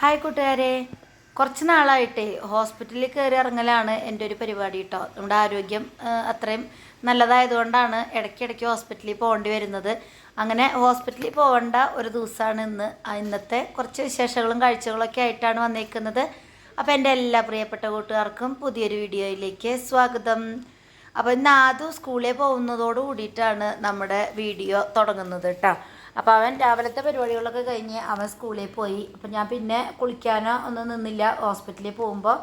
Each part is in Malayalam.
ഹായ് കൂട്ടുകാരെ. കുറച്ച് നാളായിട്ട് ഹോസ്പിറ്റലിൽ കയറി ഇറങ്ങലാണ് എന്റെ ഒരു പരിപാടി കേട്ടോ നമ്മുടെ ആരോഗ്യം അത്രയും നല്ലതായതുകൊണ്ടാണ് ഇടയ്ക്കിടയ്ക്ക് ഹോസ്പിറ്റലിൽ പോകേണ്ടി വരുന്നത്. അങ്ങനെ ഹോസ്പിറ്റലിൽ പോകേണ്ട ഒരു ദിവസമാണ് ഇന്ന്. ഇന്നത്തെ കുറച്ച് വിശേഷങ്ങളും കാഴ്ചകളൊക്കെ ആയിട്ടാണ് വന്നേക്കുന്നത്. അപ്പോൾ എന്റെ എല്ലാ പ്രിയപ്പെട്ട കൂട്ടുകാർക്കും പുതിയൊരു വീഡിയോയിലേക്ക് സ്വാഗതം. അപ്പോൾ ഇന്ന് ആദ്യം സ്കൂളിൽ പോകുന്നതോട് കൂടിയിട്ടാണ് നമ്മുടെ വീഡിയോ തുടങ്ങുന്നത് കേട്ടോ അപ്പോൾ അവൻ രാവിലത്തെ പരിപാടികളൊക്കെ കഴിഞ്ഞ് അവൻ സ്കൂളിൽ പോയി. അപ്പം ഞാൻ പിന്നെ കുളിക്കാനോ ഒന്നും നിന്നില്ല. ഹോസ്പിറ്റലിൽ പോകുമ്പോൾ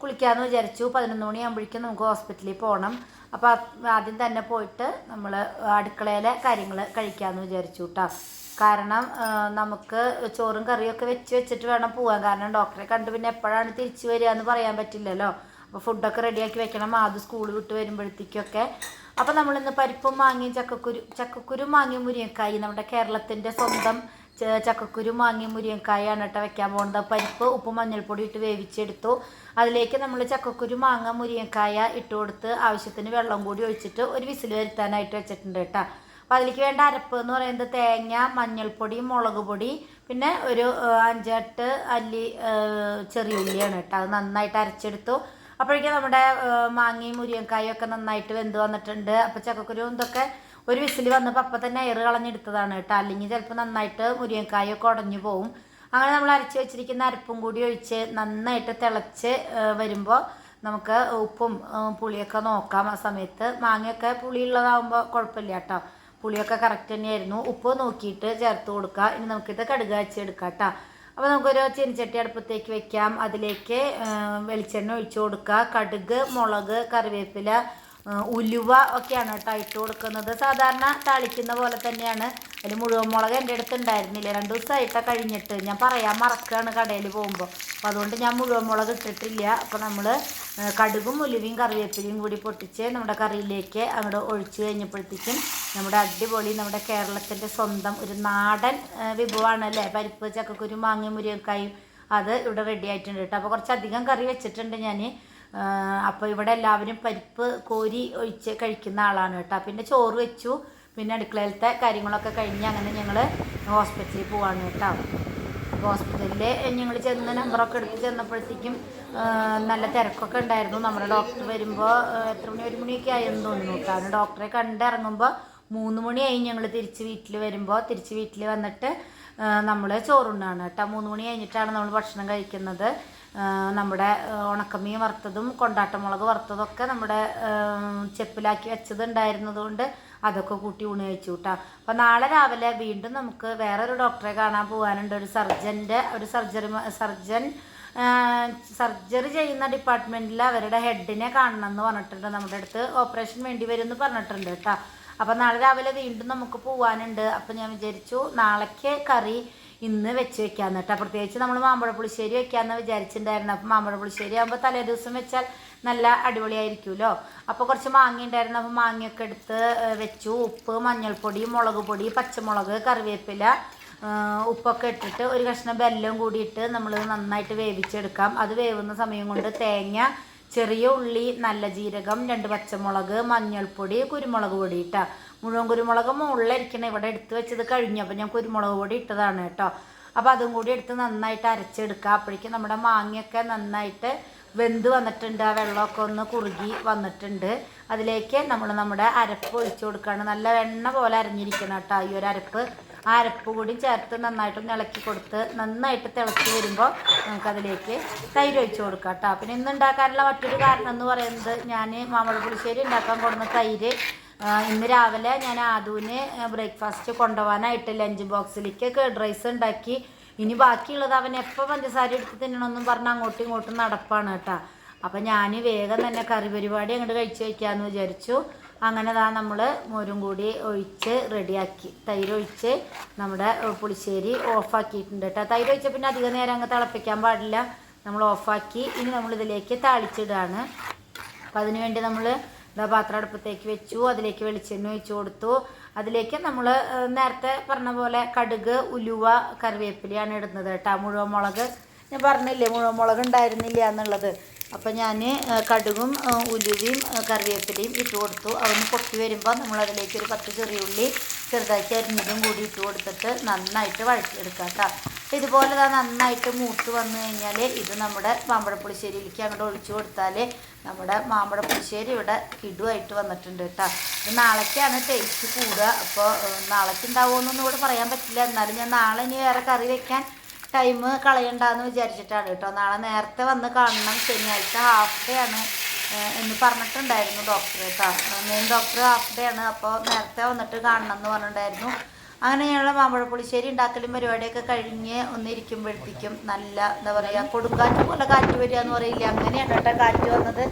കുളിക്കാമെന്ന് വിചാരിച്ചു. പതിനൊന്ന് മണിയാകുമ്പോഴേക്കും നമുക്ക് ഹോസ്പിറ്റലിൽ പോകണം അപ്പോൾ ആദ്യം തന്നെ പോയിട്ട് നമ്മൾ അടുക്കളയിലെ കാര്യങ്ങൾ കഴിക്കാമെന്ന് വിചാരിച്ചു കേട്ടോ കാരണം നമുക്ക് ചോറും കറിയൊക്കെ വെച്ച് വെച്ചിട്ട് വേണം പോകാൻ കാരണം ഡോക്ടറെ കണ്ട് പിന്നെ എപ്പോഴാണ് തിരിച്ചു വരിക എന്ന് പറയാൻ പറ്റില്ലല്ലോ. അപ്പോൾ ഫുഡൊക്കെ റെഡിയാക്കി വെക്കണം. ആദ്യം സ്കൂൾ വിട്ട് വരുമ്പോഴത്തേക്കൊക്കെ. അപ്പോൾ നമ്മളിന്ന് പരിപ്പും മാങ്ങിയും ചക്കക്കുരു ചക്കക്കുരു മാങ്ങിയും മുരിങ്ങക്കായി നമ്മുടെ കേരളത്തിന്റെ സ്വന്തം ചക്കക്കുരു മാങ്ങിയും മുരിങ്ങക്കായാണ് കേട്ടോ വെക്കാൻ പോകുന്നത് പരിപ്പ് ഉപ്പ് മഞ്ഞൾപ്പൊടി ഇട്ട് വേവിച്ചെടുത്തു. അതിലേക്ക് നമ്മൾ ചക്കക്കുരു മാങ്ങ മുരിങ്ങക്കായ ഇട്ട് കൊടുത്ത് ആവശ്യത്തിന് വെള്ളം കൂടി ഒഴിച്ചിട്ട് ഒരു വിസിൽ വരുത്താനായിട്ട് വെച്ചിട്ടുണ്ട് കേട്ടോ. അപ്പോൾ അതിലേക്ക് വേണ്ട അരപ്പ് എന്ന് പറയുന്നത് തേങ്ങ മഞ്ഞൾപ്പൊടി മുളക് പൊടി പിന്നെ ഒരു അഞ്ചെട്ട് അല്ലി ചെറിയ ഉള്ളിയാണ് കേട്ടോ. അത് നന്നായിട്ട് അരച്ചെടുത്തു. അപ്പോഴേക്കും നമ്മുടെ മാങ്ങയും മുരിയക്കായും ഒക്കെ നന്നായിട്ട് വെന്ത് വന്നിട്ടുണ്ട്. അപ്പോൾ ചക്കക്കുരുവും ഇതൊക്കെ ഒരു വിസിൽ വന്നപ്പോൾ അപ്പം തന്നെ എയർ കളഞ്ഞെടുത്തതാണ് കേട്ടോ. അല്ലെങ്കിൽ ചിലപ്പോൾ നന്നായിട്ട് മുരിങ്ങക്കായൊക്കെ ഉടഞ്ഞു പോവും. അങ്ങനെ നമ്മൾ അരച്ച് വെച്ചിരിക്കുന്ന അരപ്പും കൂടി ഒഴിച്ച് നന്നായിട്ട് തിളച്ച് വരുമ്പോൾ നമുക്ക് ഉപ്പും പുളിയൊക്കെ നോക്കാം ആ സമയത്ത്. മാങ്ങയൊക്കെ പുളിയുള്ളതാകുമ്പോൾ കുഴപ്പമില്ല കേട്ടോ. പുളിയൊക്കെ കറക്റ്റ് തന്നെയായിരുന്നു. ഉപ്പ് നോക്കിയിട്ട് ചേർത്ത് കൊടുക്കുക. ഇനി നമുക്കിത് കടുക് എടുക്കാം കേട്ടോ. അപ്പോൾ നമുക്കൊരു ചീനിച്ചട്ടി അടുപ്പത്തേക്ക് വെക്കാം. അതിലേക്ക് വെളിച്ചെണ്ണ ഒഴിച്ചു കൊടുക്കുക. കടുക് മുളക് കറിവേപ്പില ഉലുവ ഒക്കെയാണ് കേട്ടോ ഇട്ട് കൊടുക്കുന്നത്. സാധാരണ താളിക്കുന്ന പോലെ തന്നെയാണ്. അതിൽ മുഴുവൻ മുളക് എന്റെ അടുത്ത് ഉണ്ടായിരുന്നില്ല രണ്ട് ദിവസമായിട്ടാണ് കഴിഞ്ഞിട്ട്. ഞാൻ പറയാൻ മറക്കുകയാണ് കടയിൽ പോകുമ്പോൾ അപ്പോൾ അതുകൊണ്ട് ഞാൻ മുഴുവൻ മുളക് ഇട്ടിട്ടില്ല. അപ്പോൾ നമ്മൾ കടുകും ഉലുവയും കറിവേപ്പിലയും കൂടി പൊട്ടിച്ച് നമ്മുടെ കറിയിലേക്ക് അങ്ങോട്ട് ഒഴിച്ചു കഴിഞ്ഞപ്പോഴത്തേക്കും നമ്മുടെ അടിപൊളി നമ്മുടെ കേരളത്തിന്റെ സ്വന്തം ഒരു നാടൻ വിഭവമാണ് അല്ലേ പരിപ്പ് ചക്കക്കുരു മാങ്ങ മുരിങ്ങക്കായും അത് ഇവിടെ റെഡി ആയിട്ടുണ്ട് കേട്ടോ. അപ്പോൾ കുറച്ചധികം കറി വെച്ചിട്ടുണ്ട് ഞാൻ അപ്പോൾ ഇവിടെ എല്ലാവരും പരിപ്പ് കോരി ഒഴിച്ച് കഴിക്കുന്ന ആളാണ് കേട്ടോ. പിന്നെ ചോറ് വെച്ചു. പിന്നെ അടുക്കളയിലത്തെ കാര്യങ്ങളൊക്കെ കഴിഞ്ഞ് അങ്ങനെ ഞങ്ങൾ ഹോസ്പിറ്റലിൽ പോവാണ് കേട്ടോ. ഹോസ്പിറ്റലിൽ ഞങ്ങൾ ചെന്ന് നമ്പറൊക്കെ എടുത്ത് ചെന്നപ്പോഴത്തേക്കും നല്ല തിരക്കൊക്കെ ഉണ്ടായിരുന്നു. നമ്മുടെ ഡോക്ടർ വരുമ്പോൾ എത്ര മണി ഒരു മണിയൊക്കെ ആയെന്ന് തോന്നുന്നു കാരണം ഡോക്ടറെ കണ്ടിറങ്ങുമ്പോൾ മൂന്ന് മണിയായി ഞങ്ങൾ തിരിച്ച് വീട്ടിൽ വരുമ്പോൾ തിരിച്ച് വീട്ടിൽ വന്നിട്ട് നമ്മൾ ചോറുണ്ണാണ് കേട്ടോ. മൂന്ന് മണി കഴിഞ്ഞിട്ടാണ് നമ്മൾ ഭക്ഷണം കഴിക്കുന്നത്. നമ്മുടെ ഉണക്കമീൻ വറുത്തതും കൊണ്ടാട്ടമുളക് വറുത്തതൊക്കെ നമ്മുടെ ചെപ്പിലാക്കി വെച്ചത് ഉണ്ടായിരുന്നതുകൊണ്ട് അതൊക്കെ കൂട്ടി ഊണ് കഴിച്ചു കേട്ടോ അപ്പോൾ നാളെ രാവിലെ വീണ്ടും നമുക്ക് വേറൊരു ഡോക്ടറെ കാണാൻ പോകാനുണ്ട് ഒരു സർജന്റെ ഒരു സർജറി സർജൻ സർജറി ചെയ്യുന്ന ഡിപ്പാർട്ട്മെന്റിൽ അവരുടെ ഹെഡിനെ കാണണം എന്ന് പറഞ്ഞിട്ടുണ്ട്. നമ്മുടെ അടുത്ത് ഓപ്പറേഷൻ വേണ്ടി വരും എന്ന് പറഞ്ഞിട്ടുണ്ട് കേട്ടോ അപ്പോൾ നാളെ രാവിലെ വീണ്ടും നമുക്ക് പോകാനുണ്ട് അപ്പോൾ ഞാൻ വിചാരിച്ചു നാളേക്ക് കറി ഇന്ന് വെച്ച് വെക്കാന്ന് കേട്ടോ. പ്രത്യേകിച്ച് നമ്മൾ മാമ്പഴ പുളിശ്ശേരി വിചാരിച്ചിട്ടുണ്ടായിരുന്നു അപ്പോൾ മാമ്പഴ പുളിശ്ശേരി ആകുമ്പോൾ തലേ ദിവസം വെച്ചാൽ നല്ല അടിപൊളിയായിരിക്കുമല്ലോ. അപ്പോൾ കുറച്ച് മാങ്ങ ഉണ്ടായിരുന്നു അപ്പോൾ മാങ്ങയൊക്കെ എടുത്ത് വെച്ചു. ഉപ്പ് മഞ്ഞൾപ്പൊടി മുളക് പൊടി പച്ചമുളക് കറിവേപ്പില ഉപ്പൊക്കെ ഇട്ടിട്ട് ഒരു കഷ്ണം ബെല്ലം കൂടിയിട്ട് നമ്മൾ നന്നായിട്ട് വേവിച്ചെടുക്കാം. അത് വേവുന്ന സമയം കൊണ്ട് തേങ്ങ ചെറിയ ഉള്ളി നല്ല ജീരകം രണ്ട് പച്ചമുളക് മഞ്ഞൾപ്പൊടി കുരുമുളക് പൊടി ഇട്ടാ. മുഴുവൻ കുരുമുളക് മുകളിലിരിക്കണം ഇവിടെ എടുത്ത് വെച്ചത് കഴിഞ്ഞു. അപ്പം ഞാൻ കുരുമുളക് പൊടി ഇട്ടതാണ് കേട്ടോ. അപ്പോൾ അതും കൂടി എടുത്ത് നന്നായിട്ട് അരച്ചെടുക്കുക അപ്പോഴേക്കും നമ്മുടെ മാങ്ങയൊക്കെ നന്നായിട്ട് വെന്ത് വന്നിട്ടുണ്ട്. ആ വെള്ളമൊക്കെ ഒന്ന് കുറുകി വന്നിട്ടുണ്ട്. അതിലേക്ക് നമ്മൾ നമ്മുടെ അരപ്പ് ഒഴിച്ചു കൊടുക്കുകയാണ്. നല്ല വെണ്ണ പോലെ അരഞ്ഞിരിക്കണം കേട്ടോ. ഈ ഒരു അരപ്പ് ആ അരപ്പ് കൂടി ചേർത്ത് നന്നായിട്ട് ഇളക്കി കൊടുത്ത് നന്നായിട്ട് തിളച്ച് വരുമ്പോൾ നമുക്കതിലേക്ക് തൈര് ഒഴിച്ച് കൊടുക്കാം കേട്ടോ. പിന്നെ ഇന്ന് ഉണ്ടാക്കാനുള്ള മറ്റൊരു കാരണം എന്ന് പറയുന്നത് ഞാൻ മാമ്പഴ പുളിശ്ശേരി ഉണ്ടാക്കാൻ കൊടുക്കുന്ന തൈര് ഇന്ന് രാവിലെ ഞാൻ ആദുവിന് ബ്രേക്ക്ഫാസ്റ്റ് കൊണ്ടുപോകാനായിട്ട് ലഞ്ച് ബോക്സിലേക്ക് കേഡ് റൈസ് ഉണ്ടാക്കി. ഇനി ബാക്കിയുള്ളത് അവൻ എപ്പോൾ പഞ്ചസാര എടുത്ത് തിന്നണമെന്നും പറഞ്ഞ് അങ്ങോട്ടും ഇങ്ങോട്ടും നടപ്പാണ് കേട്ടോ. അപ്പം ഞാൻ വേഗം തന്നെ കറി പരിപാടി അങ്ങോട്ട് കഴിച്ച് വയ്ക്കാമെന്ന് വിചാരിച്ചു. അങ്ങനെ ദാ നമ്മൾ മോരും കൂടി ഒഴിച്ച് റെഡിയാക്കി. തൈര് ഒഴിച്ച് നമ്മുടെ പുളിശ്ശേരി ഓഫാക്കിയിട്ടുണ്ട് കേട്ടോ. തൈര് ഒഴിച്ച പിന്നെ അധിക നേരം അങ്ങ് തിളപ്പിക്കാൻ പാടില്ല. നമ്മൾ ഓഫാക്കി ഇനി നമ്മളിതിലേക്ക് താളിച്ചിടുകയാണ് അപ്പം അതിന് വേണ്ടി നമ്മൾ ഇതാ പാത്രം അടുപ്പത്തേക്ക് വെച്ചു അതിലേക്ക് വെളിച്ചെണ്ണ ഒഴിച്ചു കൊടുത്തു. അതിലേക്ക് നമ്മൾ നേരത്തെ പറഞ്ഞ പോലെ കടുക് ഉലുവ കറിവേപ്പിലയാണ് ഇടുന്നത് കേട്ടോ. മുഴുവൻ മുളക് ഞാൻ പറഞ്ഞില്ലേ മുഴുവൻ മുളക് ഉണ്ടായിരുന്നില്ല എന്നുള്ളത്. അപ്പം ഞാൻ കടുകും ഉലുവയും കറിവേപ്പിലയും ഇട്ട് കൊടുത്തു. അതൊന്ന് പൊട്ടി വരുമ്പോൾ നമ്മൾ അതിലേക്ക് ഒരു പത്ത് ചെറിയുള്ളി ചെറുതാക്കി അരിഞ്ഞതും കൂടി ഇട്ട് കൊടുത്തിട്ട് നന്നായിട്ട് വഴറ്റിയെടുക്കാം കേട്ടോ അപ്പോൾ ഇതുപോലെ ദാ നന്നായിട്ട് മൂത്ത് വന്നു കഴിഞ്ഞാൽ ഇത് നമ്മുടെ മാമ്പഴപ്പുളിശ്ശേരിയിലേക്ക് അങ്ങോട്ട് ഒഴിച്ചു കൊടുത്താൽ നമ്മുടെ മാമ്പഴപ്പുളിശ്ശേരി ഇവിടെ കിടുവായിട്ട് വന്നിട്ടുണ്ട് കേട്ടോ. ഇത് നാളേക്കാണ് ടേസ്റ്റ് കൂടുക. അപ്പോൾ നാളേക്ക് ഉണ്ടാവുമെന്നൊന്നും ഇവിടെ പറയാൻ പറ്റില്ല. എന്നാലും ഞാൻ നാളെ ഇനി വേറെ കറി വെക്കാൻ ടൈം കളയണ്ടെന്ന് വിചാരിച്ചിട്ടാണ് കേട്ടോ. നാളെ നേരത്തെ വന്ന് കാണണം. ശനിയാഴ്ച ഹാഫ് ഡേ ആണ് എന്ന് പറഞ്ഞിട്ടുണ്ടായിരുന്നു ഡോക്ടർ കേട്ടോ മെയിൻ ഡോക്ടർ ഹാഫ് ഡേ ആണ്. അപ്പോൾ നേരത്തെ വന്നിട്ട് കാണണം എന്ന് പറഞ്ഞിട്ടുണ്ടായിരുന്നു. അങ്ങനെ ഞങ്ങൾ മാമ്പഴപ്പുളിശ്ശേരി ഉണ്ടാക്കലും പരിപാടിയൊക്കെ കഴിഞ്ഞ് ഒന്നിരിക്കുമ്പോഴത്തേക്കും നല്ല എന്താ പറയുക കൊടുങ്കാറ്റ് പോലെ കാറ്റ് വരിക എന്ന് പറയില്ല? അങ്ങനെയാണ് കേട്ടോ കാറ്റ് വന്നത്.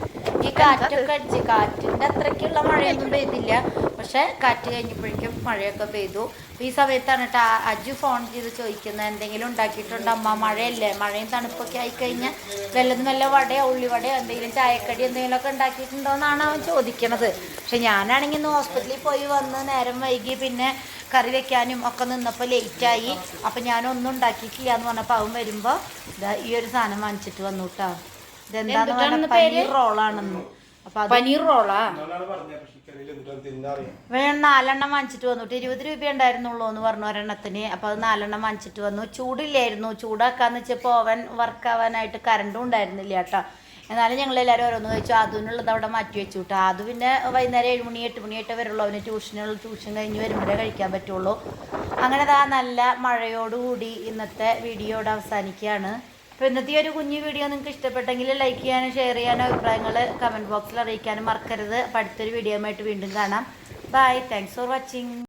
ഈ കാറ്റൊക്കെ അടിച്ച് കാറ്റിന്റെ അത്രയ്ക്കുള്ള മഴയൊന്നും പെയ്തില്ല. പക്ഷെ കാറ്റ് കഴിഞ്ഞപ്പോഴേക്കും മഴയൊക്കെ പെയ്തു. ഈ സമയത്താണ് കേട്ടോ അജു ഫോൺ ചെയ്ത് ചോദിക്കുന്നത് എന്തെങ്കിലും ഉണ്ടാക്കിയിട്ടുണ്ടോ അമ്മ? മഴയല്ലേ? മഴയും തണുപ്പൊക്കെ ആയിക്കഴിഞ്ഞാൽ വല്ലതും വല്ല വടയോ ഉള്ളിവടയോ എന്തെങ്കിലും ചായക്കടി എന്തെങ്കിലുമൊക്കെ ഉണ്ടാക്കിയിട്ടുണ്ടോ എന്നാണ് അവൻ ചോദിക്കണത്. പക്ഷെ ഞാനാണെങ്കിൽ ഇന്ന് ഹോസ്പിറ്റലിൽ പോയി വന്ന് നേരം വൈകി പിന്നെ കറി വെക്കാനും ഒക്കെ നിന്നപ്പോൾ ലേറ്റായി. അപ്പം ഞാനൊന്നും ഉണ്ടാക്കിയിട്ടില്ല എന്ന് പറഞ്ഞപ്പോൾ അവൻ വരുമ്പോൾ ഈ ഒരു സാധനം വാങ്ങിച്ചിട്ട് വന്നു കേട്ടോ ഇതെന്താന്ന് പനീർ റോളാണെന്ന്. അത് പനീർ റോളാ? വേണം നാലെണ്ണം വാങ്ങിച്ചിട്ട് വന്നിട്ട് ഇരുപത് രൂപ ഉണ്ടായിരുന്നുള്ളൂ എന്ന് പറഞ്ഞു ഒരെണ്ണത്തിന്. അപ്പൊ അത് നാലെണ്ണം വാങ്ങിച്ചിട്ട് വന്നു. ചൂടില്ലായിരുന്നു. ചൂടാക്കാന്ന് വെച്ചപ്പോ ഓവൻ വർക്ക് ആവാനായിട്ട് കറണ്ടും ഉണ്ടായിരുന്നില്ല കേട്ടോ. എന്നാലും ഞങ്ങൾ എല്ലാവരും ഓരോന്ന് കഴിച്ചു. അതിനുള്ളത് അവിടെ മാറ്റി വെച്ചു കേട്ടോ. അത് പിന്നെ വൈകുന്നേരം ഏഴ് മണി എട്ട് മണിയായിട്ട് വരുള്ളൂ. അവന് ട്യൂഷനുള്ള ട്യൂഷൻ കഴിഞ്ഞ് വരുമ്പോഴേ കഴിക്കാൻ പറ്റുള്ളൂ. അങ്ങനെ ദാ നല്ല മഴയോടുകൂടി ഇന്നത്തെ വീഡിയോ ഇവിടെ അവസാനിക്കുകയാണ്. അപ്പോൾ ഇന്നത്തെ ഒരു കുഞ്ഞു വീഡിയോ നിങ്ങൾക്ക് ഇഷ്ടപ്പെട്ടെങ്കിൽ ലൈക്ക് ചെയ്യാനും ഷെയർ ചെയ്യാനും അഭിപ്രായങ്ങൾ കമന്റ് ബോക്സിൽ അറിയിക്കാനും മറക്കരുത്. അപ്പോൾ അടുത്തൊരു വീഡിയോ ആയിട്ട് വീണ്ടും കാണാം. Bye thanks for watching